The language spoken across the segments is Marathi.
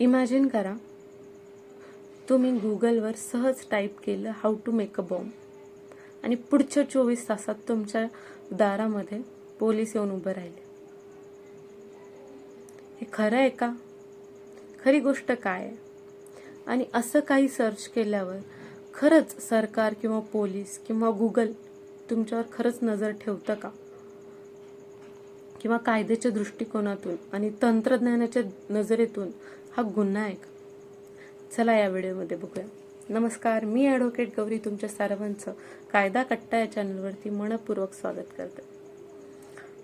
इमॅजिन करा तुम्ही गुगलवर सहज टाईप केलं how to make a bomb आणि पुढच्या चोवीस तासात तुमच्या दारामध्ये पोलीस येऊन उभं राहिले. हे खरं आहे का? खरी गोष्ट काय आहे? आणि असं काही सर्च केल्यावर खरंच सरकार किंवा पोलीस किंवा गुगल तुमच्यावर खरंच नजर ठेवतं का? किंवा कायद्याच्या दृष्टिकोनातून आणि तंत्रज्ञानाच्या नजरेतून हा गुन्हा आहे का? चला या व्हिडिओमध्ये बघूया. नमस्कार मी ॲडव्होकेट गौरी. तुमच्या सर्वांचं कायदा कट्टा या चॅनलवरती मनपूर्वक स्वागत करते.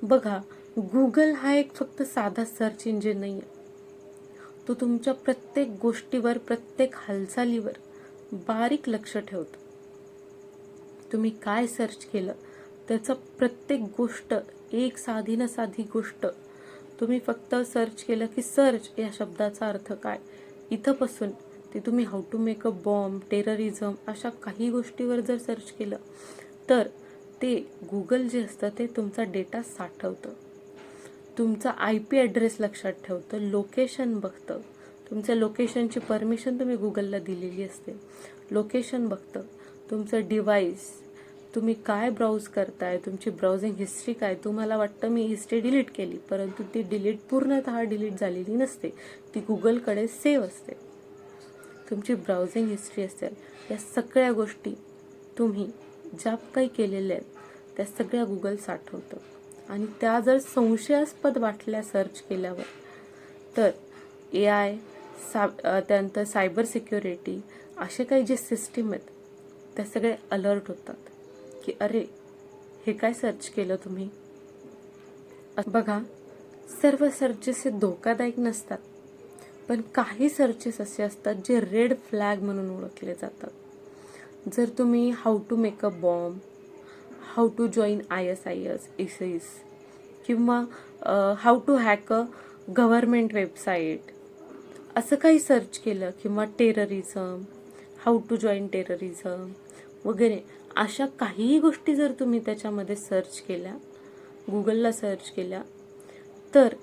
बघा गुगल हा एक फक्त साधा सर्च इंजिन नाही आहे. तो तुमच्या प्रत्येक गोष्टीवर प्रत्येक हालचालीवर बारीक लक्ष ठेवतो. तुम्ही काय सर्च केलं त्याचं प्रत्येक गोष्ट एक साधी न साधी गोष्ट तुम्ही फक्त सर्च केलं की सर्च या शब्दाचा अर्थ काय? इथंपासून ते तुम्ही how to make a bomb terrorism अशा काही गोष्टीवर जर सर्च केलं तर ते गुगल जे असतं ते तुमचा डेटा साठवतं. तुमचा आय पी ॲड्रेस लक्षात ठेवतं लोकेशन बघतं. तुमच्या लोकेशनची परमिशन तुम्ही गुगलला दिलेली असते. लोकेशन बघतं. तुमचं डिव्हाइस तुम्ही काय ब्राउज करताय? तुमची ब्राउझिंग हिस्ट्री काय? तुम्हाला वाटतं मी हिस्ट्री डिलीट केली परंतु ती डिलीट पूर्णतः डिलीट झालेली नसते. ती गुगलकडे सेव्ह असते. तुमची ब्राउझिंग हिस्ट्री असेल या सगळ्या गोष्टी तुम्ही ज्या काही केलेल्या आहेत त्या सगळ्या गुगल साठवतं. आणि त्या जर संशयास्पद वाटल्या सर्च केल्यावर तर ए आय सा त्यानंतर सायबर सिक्युरिटी असे काही जे सिस्टीम आहेत त्या सगळे अलर्ट होतात. की अरे हे काय सर्च केलं तुम्ही? बघा सर्व सर्चेस हे धोकादायक नसतात पण काही सर्चेस असे असतात जे रेड फ्लॅग म्हणून ओळखले जातात. जर तुम्ही how to make a bomb how to join I S I S S S किंवा how to hack a government website असं काही सर्च केलं किंवा terrorism how to join terrorism वगैरे अशा काहीही गोष्टी जर तुम्ही त्याच्यामध्ये सर्च केल्या गुगलला सर्च केल्या तर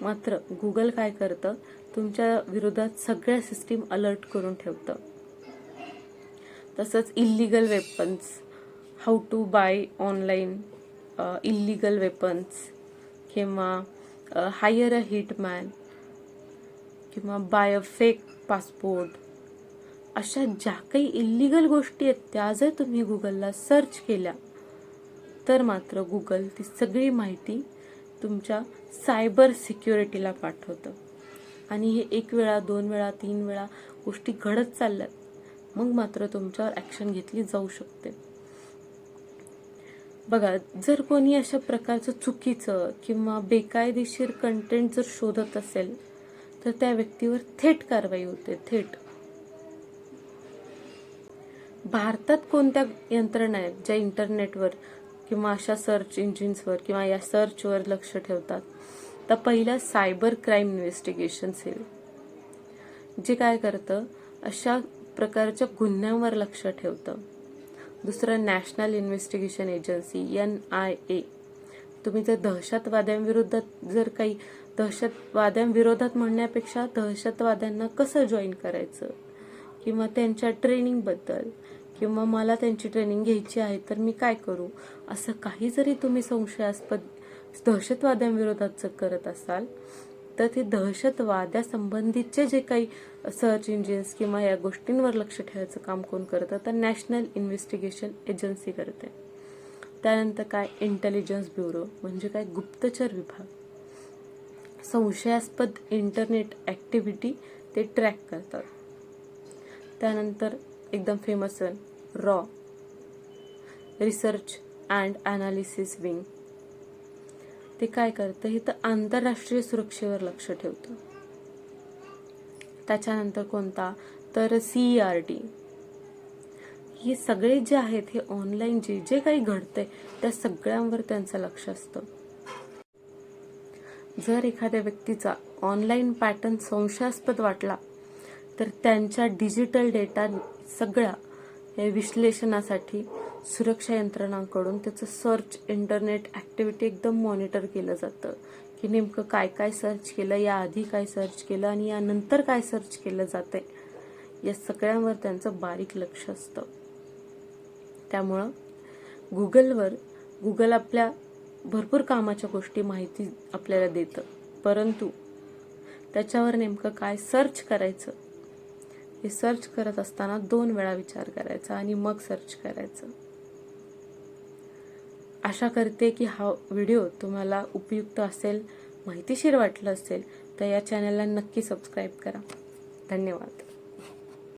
मात्र गुगल काय करतं? तुमच्या विरोधात सगळ्या सिस्टीम अलर्ट करून ठेवतं. तसंच illegal weapons how to buy online illegal weapons किंवा हायर अ हिटमॅन किंवा बाय अ फेक पासपोर्ट अशा ज्या काही इल्लिगल गोष्टी आहेत त्या जर तुम्ही गुगलला सर्च केल्या तर मात्र गुगल ती सगळी माहिती तुमच्या सायबर सिक्युरिटीला पाठवतं. आणि हे एक वेळा दोन वेळा तीन वेळा गोष्टी घडत चालल्यात मग मात्र तुमच्यावर ॲक्शन घेतली जाऊ शकते. बघा जर कोणी अशा प्रकारचं चुकीचं किंवा बेकायदेशीर कंटेंट जर शोधत असेल तर त्या व्यक्तीवर थेट कारवाई होते थेट. भारतात कोणत्या यंत्रणा आहेत ज्या इंटरनेटवर किंवा अशा सर्च इंजिन्सवर किंवा या सर्चवर लक्ष ठेवतात? तर पहिलं सायबर क्राईम इन्व्हेस्टिगेशन सेल जे काय करतं? अशा प्रकारच्या गुन्ह्यांवर लक्ष ठेवतं. दुसरं National Investigation Agency N I A तुम्ही जर दहशतवाद्यांविरोधात जर काही दहशतवाद्यांविरोधात म्हणण्यापेक्षा दहशतवाद्यांना कसं जॉईन करायचं? किंवा त्यांच्या ट्रेनिंगबद्दल किंवा मला त्यांची ट्रेनिंग घ्यायची आहे तर मी काय करू? असं काही जरी तुम्ही संशयास्पद दहशतवाद्यांविरोधात जर करत असाल तर ते दहशतवाद्यासंबंधीचे जे काही सर्च इंजिन्स किंवा या गोष्टींवर लक्ष ठेवायचं काम कोण करतं? तर नॅशनल इन्व्हेस्टिगेशन एजन्सी करते. त्यानंतर काय? इंटेलिजन्स ब्युरो म्हणजे काय? गुप्तचर विभाग. संशयास्पद इंटरनेट ॲक्टिव्हिटी ते ट्रॅक करतात. त्यानंतर एकदम फेमस आहे रॉ रिसर्च अँड ॲनालिसिस विंग ते काय करतं? हे तर आंतरराष्ट्रीय सुरक्षेवर लक्ष ठेवतं. त्याच्यानंतर कोणता? तर सी आर टी हे सगळे जे आहेत हे ऑनलाईन जे जे काही घडतंय त्या सगळ्यांवर त्यांचं लक्ष असतं. जर एखाद्या व्यक्तीचा ऑनलाईन पॅटर्न संशयास्पद वाटला तर त्यांच्या डिजिटल डेटा सगळ्या विश्लेषणासाठी सुरक्षा यंत्रणांकडून त्याचं सर्च इंटरनेट ॲक्टिव्हिटी एकदम मॉनिटर केलं जातं. की नेमकं काय काय सर्च केलं या आधी काय सर्च केलं आणि यानंतर काय सर्च केलं जातंय. या सगळ्यांवर त्यांचं बारीक लक्ष असतं. त्यामुळं गुगलवर गुगल आपल्या भरपूर कामाच्या गोष्टी माहिती आपल्याला देतं. परंतु त्याच्यावर नेमकं काय सर्च करायचं हे सर्च करत असताना दोन वेळा विचार करायचा आणि मग सर्च करायचं. आशा करते की हा व्हिडिओ तुम्हाला उपयुक्त असेल माहितीशीर वाटलं असेल तर या चॅनलला नक्की सबस्क्राईब करा. धन्यवाद.